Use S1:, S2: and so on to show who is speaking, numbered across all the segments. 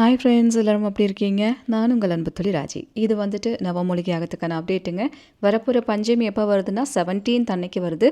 S1: Hi friends எல்லோரும் அப்படி இருக்கீங்க? நான் உங்கள் அன்பு தொழில் ராஜி. இது வந்துட்டு நவமொழிகை ஆகத்துக்கான அப்டேட்டுங்க வரப்போகிற பஞ்சமி எப்போ வருதுன்னா செவன்டீன்த் அன்னைக்கு வருது.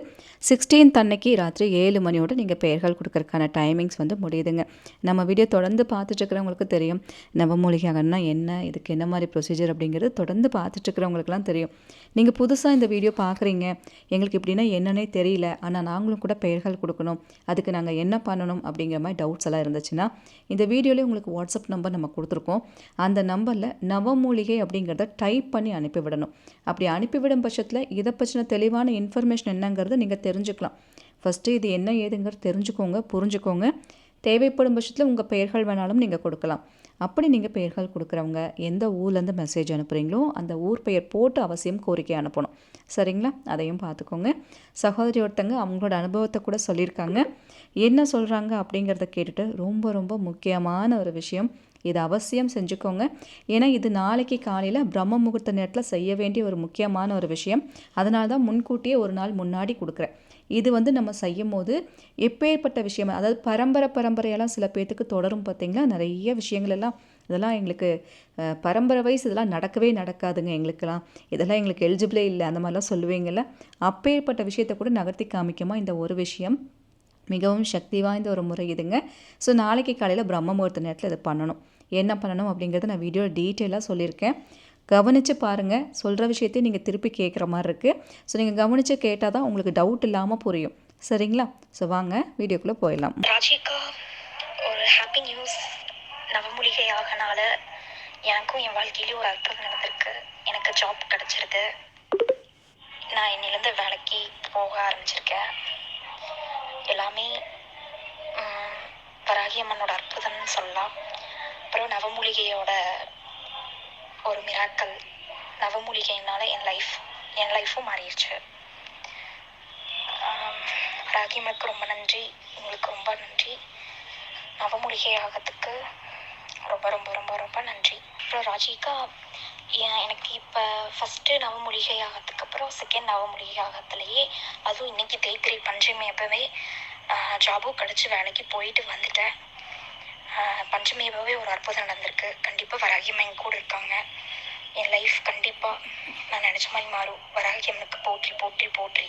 S1: சிக்ஸ்டீன்த் அன்னைக்கு ராத்திரி ஏழு மணியோட நீங்கள் பெயர்கள் கொடுக்கறதுக்கான டைமிங்ஸ் வந்து முடியுதுங்க. நம்ம வீடியோ தொடர்ந்து பார்த்துட்ருக்கிறவங்களுக்கு தெரியும். நவமூலிகை என்ன இதுக்கு என்ன மாதிரி ப்ரொசீஜர் அப்படிங்கிறது தொடர்ந்து பார்த்துட்ருக்கிறவங்களுக்குலாம் தெரியும். நீங்கள் புதுசாக இந்த வீடியோ பார்க்குறீங்க. எங்களுக்கு இப்படின்னா என்னன்னே தெரியல. ஆனால் நாங்களும் கூட பெயர்கள் கொடுக்கணும். அதுக்கு நாங்கள் என்ன பண்ணணும் அப்படிங்கிற மாதிரி டவுட்ஸ் எல்லாம் இருந்துச்சுன்னா இந்த வீடியோலேயே உங்களுக்கு வாட்ஸ்அப் நம்பர் நம்ம கொடுத்துருக்கோம். அந்த நம்பரில் நவமூலிகை அப்படிங்கிறத டைப் பண்ணி அனுப்பிவிடணும் அப்படி அனுப்பிவிடும் பட்சத்தில் இதை பற்றின தெளிவான இன்ஃபர்மேஷன் என்னங்கிறத நீங்கள் தெரிஞ்சுக்கலாம். ஃபஸ்ட்டு இது என்ன ஏதுங்கிறது தெரிஞ்சுக்கோங்க புரிஞ்சுக்கோங்க. தேவைப்படும் பட்சத்தில் உங்கள் பெயர்கள் வேணாலும் நீங்கள் கொடுக்கலாம். அப்படி நீங்கள் பெயர்கள் கொடுக்குறவங்க எந்த ஊர்லேருந்து மெசேஜ் அனுப்புகிறீங்களோ அந்த ஊர் பெயர் போட்டு அவசியம் கோரிக்கை அனுப்பணும். சரிங்களா? அதையும் பார்த்துக்கோங்க. சகோதரி ஒருத்தங்க அவங்களோட அனுபவத்தை கூட சொல்லியிருக்காங்க. என்ன சொல்கிறாங்க அப்படிங்கிறத கேட்டுட்டு ரொம்ப ரொம்ப முக்கியமான ஒரு விஷயம். இது அவசியம் செஞ்சுக்கோங்க. ஏன்னா இது நாளைக்கு காலையில் பிரம்ம முகூர்த்த நேரத்தில் செய்ய வேண்டிய ஒரு முக்கியமான ஒரு விஷயம். அதனால தான் முன்கூட்டியே ஒரு நாள் முன்னாடி கொடுக்குறேன். இது வந்து நம்ம செய்யும் போது எப்பேற்பட்ட விஷயம் அதாவது பரம்பரை பரம்பரையெல்லாம் சில பேர்த்துக்கு தொடரும் பார்த்திங்களா? நிறைய விஷயங்கள் எல்லாம் இதெல்லாம் எங்களுக்கு பரம்பரை வயசு இதெல்லாம் நடக்கவே நடக்காதுங்க எங்களுக்கெல்லாம். இதெல்லாம் எங்களுக்கு எலிஜிபிளே இல்லை அந்த மாதிரிலாம் சொல்லுவீங்கள்ல அப்பேற்பட்ட விஷயத்தை கூட நகர்த்தி காமிக்கமா? இந்த ஒரு விஷயம் மிகவும் சக்தி வாய்ந்த ஒரு முறை இதுங்க. ஸோ நாளைக்கு காலையில் பிரம்ம முகூர்த்த நேரத்தில் இதை பண்ணணும். என்ன பண்ணணும் அப்படிங்கிறத நான் வீடியோவில் டீட்டெயிலாக சொல்லியிருக்கேன். கவனித்து பாருங்கள் சொல்கிற விஷயத்தையும் நீங்கள் திருப்பி கேட்குற மாதிரி இருக்குது ஸோ நீங்கள் கவனித்து கேட்டால் தான் உங்களுக்கு டவுட் இல்லாமல் புரியும். சரிங்களா? ஸோ வாங்க வீடியோக்குள்ளே போயிடலாம்.
S2: ராஜிகா ஒரு ஹாப்பி நியூஸ் நவமூலிகை ஆகனால எனக்கும் என் வாழ்க்கையிலேயும் ஒரு அற்புதம் நடந்திருக்கு. எனக்கு ஜாப் கிடச்சிருது. நான் என்னிலேருந்து வேலைக்கு போக ஆரம்பிச்சிருக்கேன். எல்லாமே ம், வராகி அம்மனோட அற்புதம்னு சொல்லலாம். அப்புறம் நவமூலிகையோட ஒரு மிராக்கல் நவமூலிகைனால என் லைஃப் என் லைஃப்பும் மாறிடுச்சு. ராகிமக்கு ரொம்ப நன்றி. உங்களுக்கு ரொம்ப நன்றி. நவமூலிகை ஆகத்துக்கு ரொம்ப ரொம்ப ரொம்ப ரொம்ப நன்றி. அப்புறம் ராஜிகா எனக்கு இப்போ ஃபஸ்ட்டு நவமூலிகை ஆகத்துக்கு அப்புறம் செகண்ட் நவமூலிகை ஆகத்துலேயே அதுவும் இன்னைக்கு தேய்பிரி பஞ்சமி எப்பவே ஜாபும் கிடச்சி வேலைக்கு போயிட்டு வந்துட்டேன். ஆஹ் பஞ்சமி ஒரு அற்புதம் நடந்திருக்கு. கண்டிப்பாக வராகியம் என் கூட இருக்காங்க. என் லைஃப் கண்டிப்பாக நான் நினச்ச மாதிரி மாறும். வராகியம்மனுக்கு போற்றி போற்றி போற்றி.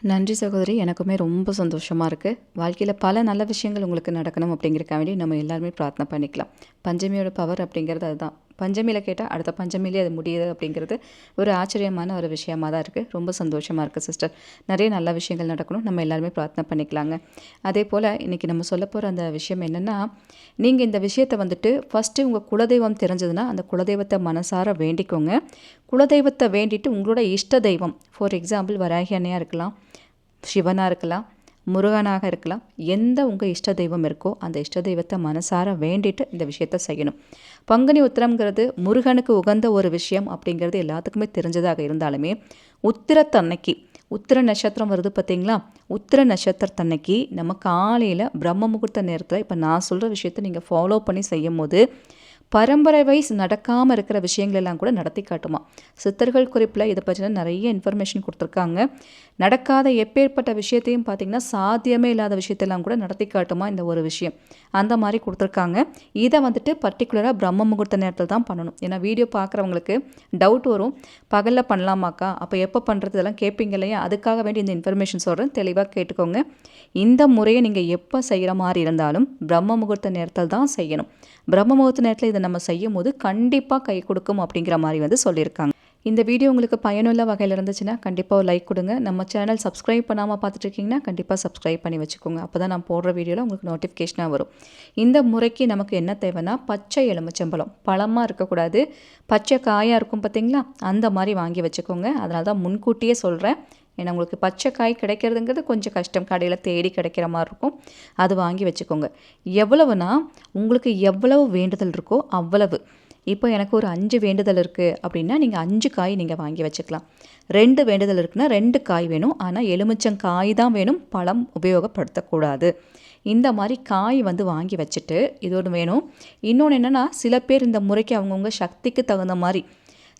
S1: நன்றி சகோதரி. எனக்குமே ரொம்ப சந்தோஷமாக இருக்குது வாழ்க்கையில் பல நல்ல விஷயங்கள் உங்களுக்கு நடக்கணும் அப்படிங்கிறக்காக வேண்டி நம்ம எல்லாருமே பிரார்த்தனை பண்ணிக்கலாம். பஞ்சமியோட பவர் அப்படிங்கிறது அதுதான். பஞ்சமியில் கேட்டால் அடுத்த பஞ்சமிலே அது முடியுது அப்படிங்கிறது ஒரு ஆச்சரியமான ஒரு விஷயமா தான் இருக்குது ரொம்ப சந்தோஷமாக இருக்குது சிஸ்டர் நிறைய நல்ல விஷயங்கள் நடக்கணும். நம்ம எல்லாருமே பிரார்த்தனை பண்ணிக்கலாங்க. அதே போல் இன்றைக்கி நம்ம சொல்ல போகிற அந்த விஷயம் என்னென்னா நீங்கள் இந்த விஷயத்தை வந்துட்டு ஃபஸ்ட்டு உங்கள் குலதெய்வம் தெரிஞ்சதுன்னா அந்த குலதெய்வத்தை மனசார வேண்டிக்கோங்க. குலதெய்வத்தை வேண்டிட்டு உங்களோட இஷ்ட தெய்வம் ஃபார் எக்ஸாம்பிள் வராகி அன்னையாக இருக்கலாம் சிவனாக இருக்கலாம் முருகனாக இருக்கலாம். எந்த உங்கள் இஷ்ட தெய்வம் இருக்கோ அந்த இஷ்ட தெய்வத்தை மனசார வேண்டிட்டு இந்த விஷயத்த செய்யணும். பங்குனி உத்திரம்ங்கிறது முருகனுக்கு உகந்த ஒரு விஷயம் அப்படிங்கிறது எல்லாத்துக்குமே தெரிஞ்சதாக இருந்தாலுமே உத்திரத்தன்னைக்கு உத்திர நட்சத்திரம் வருது பார்த்தீங்களா உத்திர நட்சத்திரத்தன்னைக்கு நம்ம காலையில் பிரம்ம முகூர்த்த நேரத்தில் இப்போ நான் சொல்கிற விஷயத்தை நீங்கள் ஃபாலோ பண்ணி செய்யும் போது பரம்பரை வைஸ் நடக்காமல் இருக்கிற விஷயங்கள் எல்லாம் கூட நடத்தி காட்டுமா. சித்தர்கள் குறிப்பில் இதை பற்றின நிறைய இன்ஃபர்மேஷன் கொடுத்துருக்காங்க. நடக்காத எப்பேற்பட்ட விஷயத்தையும் பார்த்தீங்கன்னா சாத்தியமே இல்லாத விஷயத்தெல்லாம் கூட நடத்தி காட்டுமா இந்த ஒரு விஷயம். அந்த மாதிரி கொடுத்துருக்காங்க. இதை வந்துட்டு பர்டிகுலராக பிரம்ம முகூர்த்த நேரத்தில் தான் பண்ணணும். ஏன்னா வீடியோ பார்க்குறவங்களுக்கு டவுட் வரும். பகலில் பண்ணலாமாக்கா? அப்போ எப்போ பண்ணுறது இதெல்லாம் கேட்பீங்க இல்லையா? அதுக்காக வேண்டி இந்த இன்ஃபர்மேஷன் சொல்கிறேன் தெளிவாக கேட்டுக்கோங்க. இந்த முறையை நீங்கள் எப்போ செய்கிற மாதிரி இருந்தாலும் பிரம்ம முகூர்த்த நேரத்தில் தான் செய்யணும். பிரம்ம முகூர்த்த நேரத்தில் இதை நம்ம செய்யும் போது கண்டிப்பாக கை கொடுக்கும் அப்படிங்கிற மாதிரி வந்து சொல்லியிருக்காங்க. இந்த வீடியோ உங்களுக்கு பயனுள்ள வகையில் இருந்துச்சுன்னா கண்டிப்பாக ஒரு லைக் கொடுங்க. நம்ம சேனல் சப்ஸ்கிரைப் பண்ணாமல் பார்த்துட்டு இருக்கீங்கன்னா கண்டிப்பாக சப்ஸ்கிரைப் பண்ணி வச்சுக்கோங்க. அப்போ தான் நான் போடுற வீடியோவில் உங்களுக்கு நோட்டிஃபிகேஷனாக வரும். இந்த முறைக்கு நமக்கு என்ன தேவைன்னா பச்சை எலுமிச்சம்பழம். பழமாக இருக்கக்கூடாது. பச்சை காயாக இருக்கும் பார்த்தீங்களா அந்த மாதிரி வாங்கி வச்சுக்கோங்க. அதனால தான் முன்கூட்டியே சொல்கிறேன் ஏன்னா உங்களுக்கு பச்சை காய் கிடைக்கிறதுங்கிறது கொஞ்சம் கஷ்டம். கடையில் தேடி கிடைக்கிற மாதிரி இருக்கும். அது வாங்கி வச்சுக்கோங்க. எவ்வளவுனா உங்களுக்கு எவ்வளவு வேண்டுதல் இருக்கோ அவ்வளவு. இப்போ எனக்கு ஒரு அஞ்சு வேண்டுதல் இருக்குது அப்படின்னா நீங்கள் அஞ்சு காய் நீங்கள் வாங்கி வச்சுக்கலாம். ரெண்டு வேண்டுதல் இருக்குன்னா ரெண்டு காய் வேணும். ஆனால் எலுமிச்சம் காய் தான் வேணும். பழம் உபயோகப்படுத்தக்கூடாது. இந்த மாதிரி காய் வந்து வாங்கி வச்சுட்டு இது ஒன்று வேணும். இன்னொன்று என்னென்னா சில பேர் இந்த முறைக்கு அவங்கவுங்க சக்திக்கு தகுந்த மாதிரி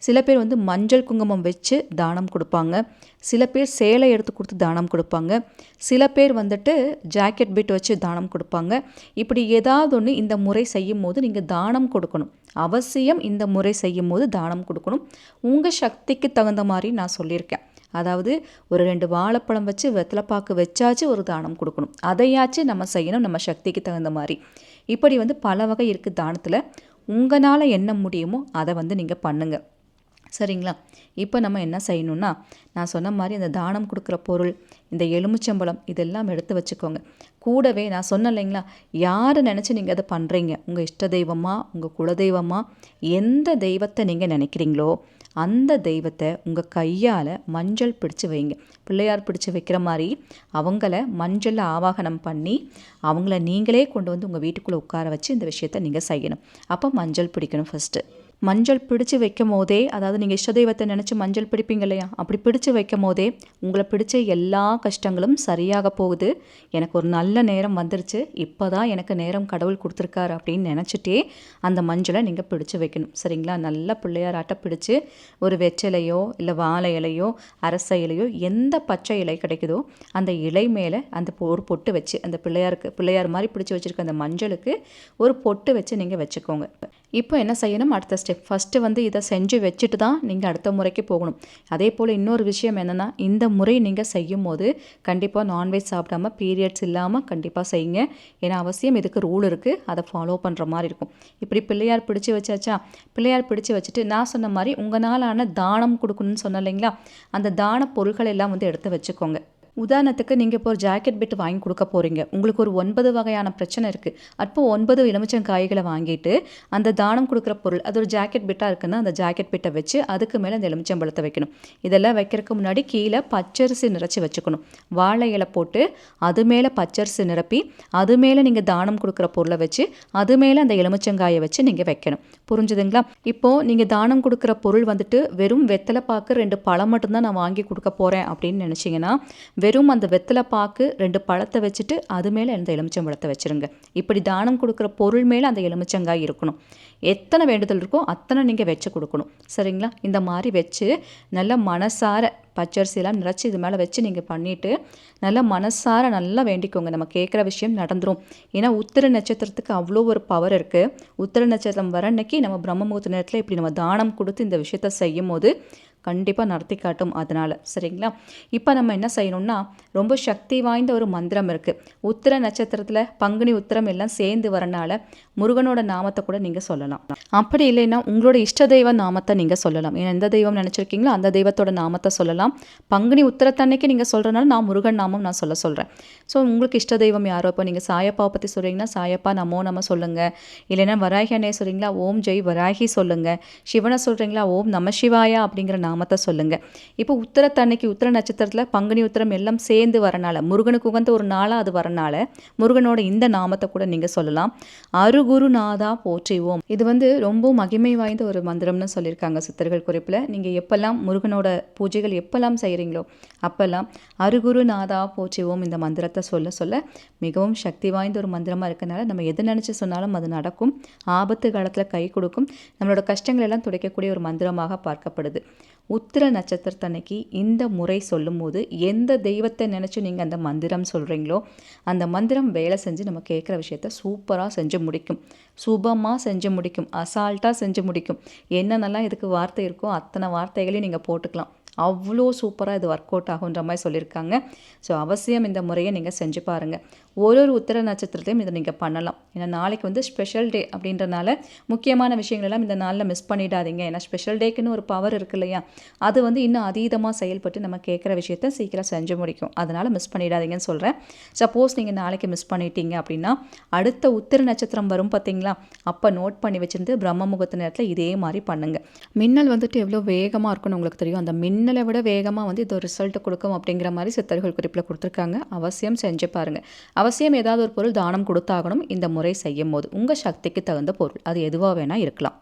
S1: சில பேர் வந்து மஞ்சள் குங்குமம் வச்சு தானம் கொடுப்பாங்க. சில பேர் சேலை எடுத்து கொடுத்து தானம் கொடுப்பாங்க. சில பேர் வந்துட்டு ஜாக்கெட் பிட் வச்சு தானம் கொடுப்பாங்க. இப்படி ஏதாவது ஒன்று இந்த முறை செய்யும் போது நீங்கள் தானம் கொடுக்கணும். அவசியம் இந்த முறை செய்யும் போது தானம் கொடுக்கணும். உங்கள் சக்திக்கு தகுந்த மாதிரி நான் சொல்லியிருக்கேன். அதாவது ஒரு ரெண்டு வாழைப்பழம் வச்சு வெத்தலைப்பாக்கு வச்சாச்சு ஒரு தானம் கொடுக்கணும். அதையாச்சும் நம்ம செய்யணும். நம்ம சக்திக்கு தகுந்த மாதிரி. இப்படி வந்து பல வகை இருக்குது தானத்தில். உங்களால் என்ன முடியுமோ அதை வந்து நீங்கள் பண்ணுங்கள் சரிங்களா? இப்போ நம்ம என்ன செய்யணும்னா நான் சொன்ன மாதிரி அந்த தானம் கொடுக்குற பொருள் இந்த எலுமிச்சம்பழம் இதெல்லாம் எடுத்து வச்சுக்கோங்க. கூடவே நான் சொன்னேன் இல்லைங்களா யாரை நினச்சி நீங்கள் அதை பண்ணுறீங்க உங்கள் இஷ்ட தெய்வமா? உங்கள் குலதெய்வமா எந்த தெய்வத்தை நீங்கள் நினைக்கிறீங்களோ அந்த தெய்வத்தை உங்கள் கையால் மஞ்சள் பிடிச்சு வைங்க. பிள்ளையார் பிடிச்சு வைக்கிற மாதிரி அவங்கள மஞ்சளில் ஆவாகனம் பண்ணி அவங்கள நீங்களே கொண்டு வந்து உங்கள் வீட்டுக்குள்ளே உட்கார வச்சு இந்த விஷயத்த நீங்கள் செய்யணும். அப்போ மஞ்சள் பிடிக்கணும் ஃபஸ்ட்டு மஞ்சள் பிடிச்சு வைக்கும் போதே அதாவது நீங்கள் இஷ்ட தெய்வத்தை நினச்சி மஞ்சள் பிடிப்பீங்க இல்லையா? அப்படி பிடிச்சு வைக்கும் போதே உங்களை பிடிச்ச எல்லா கஷ்டங்களும் சரியாக போகுது. எனக்கு ஒரு நல்ல நேரம் வந்துருச்சு. இப்போ தான் எனக்கு நேரம் கடவுள் கொடுத்துருக்காரு அப்படின்னு நினச்சிட்டே அந்த மஞ்சளை நீங்கள் பிடிச்சு வைக்கணும். சரிங்களா? நல்லா பிள்ளையாராட்ட பிடிச்சு ஒரு வெற்றிலையோ இல்லை வாழை இலையோ அரச இலையோ எந்த பச்சை இலை கிடைக்குதோ அந்த இலை மேலே அந்த ஒரு பொட்டு வச்சு அந்த பிள்ளையாருக்கு பிள்ளையார் மாதிரி பிடிச்சி வச்சுருக்க அந்த மஞ்சளுக்கு ஒரு பொட்டு வச்சு நீங்கள் வச்சுக்கோங்க. இப்போ என்ன செய்யணும்? அடுத்த ஸ்டெப் ஃபஸ்ட்டு வந்து இதை செஞ்சு வச்சுட்டு தான் நீங்கள் அடுத்த முறைக்கு போகணும். அதே போல் இன்னொரு விஷயம் என்னென்னா இந்த முறை நீங்கள் செய்யும் போது கண்டிப்பாக நான்வெஜ் சாப்பிடாம பீரியட்ஸ் இல்லாமல் கண்டிப்பாக செய்யுங்க. ஏன்னா அவசியம் இதுக்கு ரூல் இருக்குது அதை ஃபாலோ பண்ணுற மாதிரி இருக்கும். இப்படி பிள்ளையார் பிடிச்சி வச்சாச்சா? பிள்ளையார் பிடிச்சி வச்சுட்டு நான் சொன்ன மாதிரி உங்களாலான தானம் கொடுக்கணும்னு சொன்னேன் இல்லைங்களா? அந்த தான பொருட்கள் எல்லாம் வந்து எடுத்து வச்சுக்கோங்க. உதாரணத்துக்கு நீங்கள் இப்போ ஒரு ஜாக்கெட் பிட் வாங்கி கொடுக்க போகிறீங்க உங்களுக்கு ஒரு ஒன்பது வகையான பிரச்சனை இருக்குது அப்போ ஒன்பது எலுமிச்சங்காய்களை வாங்கிட்டு அந்த தானம் கொடுக்குற பொருள் அது ஒரு ஜாக்கெட் பிட்டாக இருக்குன்னா அந்த ஜாக்கெட் பிட்டை வச்சு அதுக்கு மேலே அந்த எலுமிச்சம்பழத்தை வைக்கணும். இதெல்லாம் வைக்கிறதுக்கு முன்னாடி கீழே பச்சரிசி நிறச்சி வச்சுக்கணும். வாழை இலை போட்டு அது மேலே பச்சரிசி நிரப்பி அது மேலே நீங்கள் தானம் கொடுக்குற பொருளை வச்சு அது மேலே அந்த எலுமிச்சங்காயை வச்சு நீங்கள் வைக்கணும். புரிஞ்சுதுங்களா? இப்போது நீங்கள் தானம் கொடுக்குற பொருள் வந்துட்டு வெறும் வெத்தலை பாக்கு ரெண்டு பழம் மட்டும்தான் நான் வாங்கி கொடுக்க போகிறேன் அப்படின்னு நினச்சிங்கன்னா வெறும் அந்த வெத்தலை பாக்கு ரெண்டு பழத்தை வச்சுட்டு அது மேலே அந்த எலுமிச்சம்பழத்தை வச்சுருங்க. இப்படி தானம் கொடுக்குற பொருள் மேலே அந்த எலுமிச்சங்காய் இருக்கணும். எத்தனை வேண்டுதல் இருக்கோ அத்தனை நீங்கள் வச்சு கொடுக்கணும். சரிங்களா? இந்த மாதிரி வச்சு நல்லா மனசார பச்சரிசியெல்லாம் நிறச்சி இது மேலே வச்சு நீங்கள் பண்ணிவிட்டு நல்லா மனசார நல்லா வேண்டிக்கோங்க. நம்ம கேட்குற விஷயம் நடந்துரும். ஏன்னா உத்திர நட்சத்திரத்துக்கு அவ்வளோ ஒரு பவர் இருக்குது உத்திர நட்சத்திரம் வர அன்னைக்கு நம்ம பிரம்ம முகூர்த்த நேரத்தில் இப்படி நம்ம தானம் கொடுத்து இந்த விஷயத்த செய்யும் போது கண்டிப்பாக நடத்தி காட்டும் அதனால். சரிங்களா? இப்போ நம்ம என்ன செய்யணும்னா ரொம்ப சக்தி வாய்ந்த ஒரு மந்திரம் இருக்குது உத்திர நட்சத்திரத்தில் பங்குனி உத்திரம் எல்லாம் சேர்ந்து வரனால முருகனோட நாமத்தை கூட நீங்கள் சொல்லலாம். அப்படி இல்லைன்னா உங்களோட இஷ்ட தெய்வ நாமத்தை நீங்கள் சொல்லலாம். ஏன்னா எந்த தெய்வம் நினச்சிருக்கீங்களோ அந்த தெய்வத்தோட நாமத்தை சொல்லலாம். பங்குனி உத்திரத்தன்னைக்கு நீங்கள் சொல்கிறனால நான் முருகன் நாமம் நான் சொல்ல சொல்கிறேன் ஸோ உங்களுக்கு இஷ்ட தெய்வம் யாரோ? இப்போ நீங்கள் சாயப்பாவை பற்றி சொல்கிறீங்கன்னா சாயப்பா நமோ நம்ம சொல்லுங்கள் இல்லைன்னா வராகி அண்ணே சொல்கிறீங்களா ஓம் ஜெய் வராகி சொல்லுங்கள் சிவனை சொல்கிறீங்களா ஓம் நம சிவாயா அப்படிங்கிற நாமத்தை சொல்லுங்கள் இப்போ உத்திரத்தன்னைக்கு உத்திர நட்சத்திரத்தில் பங்குனி உத்திரம் எல்லாம் சேர்ந்து வரனால முருகனுக்கு உகந்த ஒரு நாளாக அது வரனால முருகனோட இந்த நாமத்தை கூட நீங்கள் சொல்லலாம். அருகுருநாதா போற்றிவோம். இது வந்து ரொம்ப மகிமை வாய்ந்த ஒரு மந்திரம்னு சொல்லியிருக்காங்க சித்தர்கள் குறிப்பில். நீங்கள் எப்பெல்லாம் முருகனோட பூஜைகள் எப்பெல்லாம் செய்கிறீங்களோ அப்பெல்லாம் அருகுருநாதா போற்றிவோம் இந்த மந்திரத்தை சொல்ல சொல்ல. மிகவும் சக்தி வாய்ந்த ஒரு மந்திரமாக இருக்கனால நம்ம எது நினச்சி சொன்னாலும் அது நடக்கும். ஆபத்து காலத்தில் கை கொடுக்கும். நம்மளோட கஷ்டங்கள் எல்லாம் துடைக்கக்கூடிய ஒரு மந்திரமாக பார்க்கப்படுது. உத்திர நட்சத்திரத்தன்னைக்கு இந்த முறை சொல்லும்போது எந்த தெய்வத்தை நினச்சி நீங்கள் அந்த மந்திரம் சொல்கிறீங்களோ அந்த மந்திரம் வேலை செஞ்சு நம்ம கேட்குற விஷயத்த சூப்பராக செஞ்சு முடிக்கும். சுபமாக செஞ்சு முடிக்கும். அசால்ட்டாக செஞ்சு முடிக்கும். என்னென்னலாம் இதுக்கு வார்த்தை இருக்கோ அத்தனை வார்த்தைகளையும் நீங்கள் போட்டுக்கலாம். அவ்வளோ சூப்பராக இது ஒர்க் அவுட் ஆகுன்ற மாதிரி சொல்லியிருக்காங்க. ஸோ அவசியம் இந்த முறையை நீங்கள் செஞ்சு பாருங்கள் ஒரு ஒரு உத்திர நட்சத்திரத்தையும் இதை நீங்கள் பண்ணலாம். ஏன்னா நாளைக்கு வந்து ஸ்பெஷல் டே அப்படின்றனால முக்கியமான விஷயங்கள் எல்லாம் இந்த நாளில் மிஸ் பண்ணிடாதீங்க. ஏன்னா ஸ்பெஷல் டேக்குன்னு ஒரு பவர் இருக்கு இல்லையா? அது வந்து இன்னும் அதீதமாக செயல்பட்டு நம்ம கேட்குற விஷயத்த சீக்கிரம் செஞ்சு முடிக்கும். அதனால் மிஸ் பண்ணிடாதீங்கன்னு சொல்கிறேன் சப்போஸ் நீங்கள் நாளைக்கு மிஸ் பண்ணிட்டீங்க அப்படின்னா அடுத்த உத்திர நட்சத்திரம் வரும் பார்த்தீங்களா? அப்போ நோட் பண்ணி வச்சுருந்து பிரம்ம முகூர்த்த நேரத்தில் இதே மாதிரி பண்ணுங்கள் மின்னல் வந்துட்டு எவ்வளோ வேகமாக இருக்குன்னு உங்களுக்கு தெரியும். அந்த மின்னலை விட வேகமாக வந்து இது ரிசல்ட் கொடுக்கும் அப்படிங்கிற மாதிரி சித்தர்கள் குறிப்பில் கொடுத்துருக்காங்க. அவசியம் செஞ்சு பாருங்கள் அவசியம் ஏதாவது ஒரு பொருள் தானம் கொடுத்தாகணும் இந்த முறை செய்யும் போது உங்கள் சக்திக்கு தகுந்த பொருள். அது எதுவாக வேணால் இருக்கலாம்.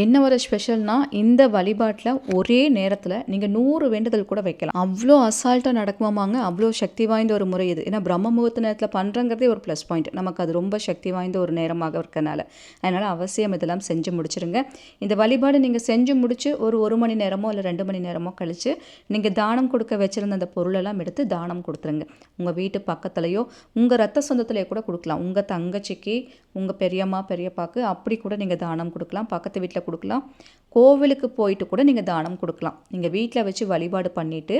S1: என்ன ஒரு ஸ்பெஷல்னால் இந்த வழிபாட்டில் ஒரே நேரத்தில் நீங்கள் நூறு வேண்டுதல் கூட வைக்கலாம். அவ்வளோ அசால்ட்டாக நடக்குமாமாங்க அவ்வளோ சக்தி வாய்ந்த ஒரு முறை இது. ஏன்னா பிரம்ம முகூர்த்த நேரத்தில் பண்ணுறங்கிறதே ஒரு ப்ளஸ் பாயிண்ட் நமக்கு அது ரொம்ப சக்தி வாய்ந்த ஒரு நேரமாக இருக்கனால. அதனால் அவசியம் இதெல்லாம் செஞ்சு முடிச்சிருங்க. இந்த வழிபாடு நீங்கள் செஞ்சு முடிச்சு ஒரு ஒரு மணி நேரமோ இல்லை ரெண்டு மணி நேரமோ கழித்து நீங்கள் தானம் கொடுக்க வச்சிருந்த அந்த பொருளெல்லாம் எடுத்து தானம் கொடுத்துருங்க. உங்கள் வீட்டு பக்கத்துலேயோ உங்கள் ரத்த சொந்தத்திலேயோ கூட கொடுக்கலாம். உங்கள் தங்கச்சிக்கு உங்கள் பெரியம்மா பெரியப்பாக்கு அப்படி கூட நீங்கள் தானம் கொடுக்கலாம். பக்கத்து வீட்டில் கொடுக்கலாம். கோவிலுக்கு போயிட்டு கூட நீங்கள் தானம் கொடுக்கலாம். நீங்கள் வீட்டில் வச்சு வழிபாடு பண்ணிவிட்டு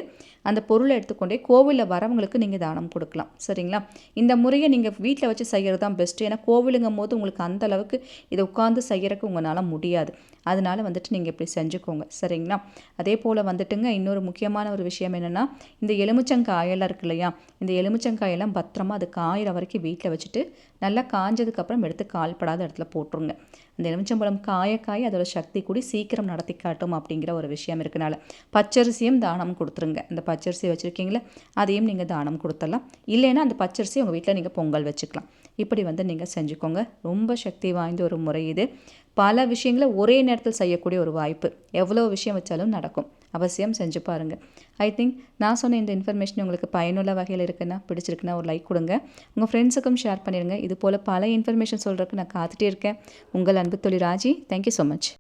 S1: அந்த பொருளை எடுத்துக்கொண்டே கோவிலில் வரவங்களுக்கு நீங்கள் தானம் கொடுக்கலாம். சரிங்களா? இந்த முறையை நீங்கள் வீட்டில் வச்சு செய்கிறது தான் பெஸ்ட்டு ஏன்னா கோவிலுங்கும் போது உங்களுக்கு அந்த அளவுக்கு இதை உட்காந்து செய்யறதுக்கு உங்களால் முடியாது. அதனால வந்துட்டு நீங்கள் இப்படி செஞ்சுக்கோங்க. சரிங்களா? அதே போல் வந்துட்டுங்க இன்னொரு முக்கியமான ஒரு விஷயம் என்னென்னா இந்த எலுமிச்சங்காயெல்லாம் இருக்கு இல்லையா? இந்த எலுமிச்சங்காயெல்லாம் பத்திரமா அது காயிற வரைக்கும் வீட்டில் வச்சுட்டு நல்லா காஞ்சதுக்கப்புறம் எடுத்து கால்படாத இடத்துல போட்டுருங்க. அந்த எலுமிச்சம்பழம் காய காய அதோட சக்தி கூடி சீக்கிரம் நடத்தி காட்டும் அப்படிங்கிற ஒரு விஷயம் இருக்கனால பச்சரிசியும் தானம் கொடுத்துருங்க. இந்த பச்சரிசி வச்சுருக்கீங்களே அதையும் நீங்கள் தானம் கொடுத்துடலாம். இல்லைன்னா அந்த பச்சரிசி உங்கள் வீட்டில் நீங்கள் பொங்கல் வச்சுக்கலாம். இப்படி வந்து நீங்கள் செஞ்சுக்கோங்க. ரொம்ப சக்தி வாய்ந்த ஒரு முறை இது. பல விஷயங்களை ஒரே நேரத்தில் செய்யக்கூடிய ஒரு வாய்ப்பு. எவ்வளோ விஷயம் வச்சாலும் நடக்கும். அவசியம் செஞ்சு பாருங்கள் ஐ திங்க் நான் சொன்ன இந்த இன்ஃபர்மேஷன் உங்களுக்கு பயனுள்ள வகையில் இருக்குன்னா பிடிச்சிருக்குன்னா ஒரு லைக் கொடுங்க. உங்கள் ஃப்ரெண்ட்ஸுக்கும் ஷேர் பண்ணிடுங்க இது போல் பல இன்ஃபர்மேஷன் சொல்கிறதுக்கு நான் காத்துட்டே இருக்கேன். உங்கள் அன்பு தொழில் ராஜி தேங்க்யூ ஸோ மச்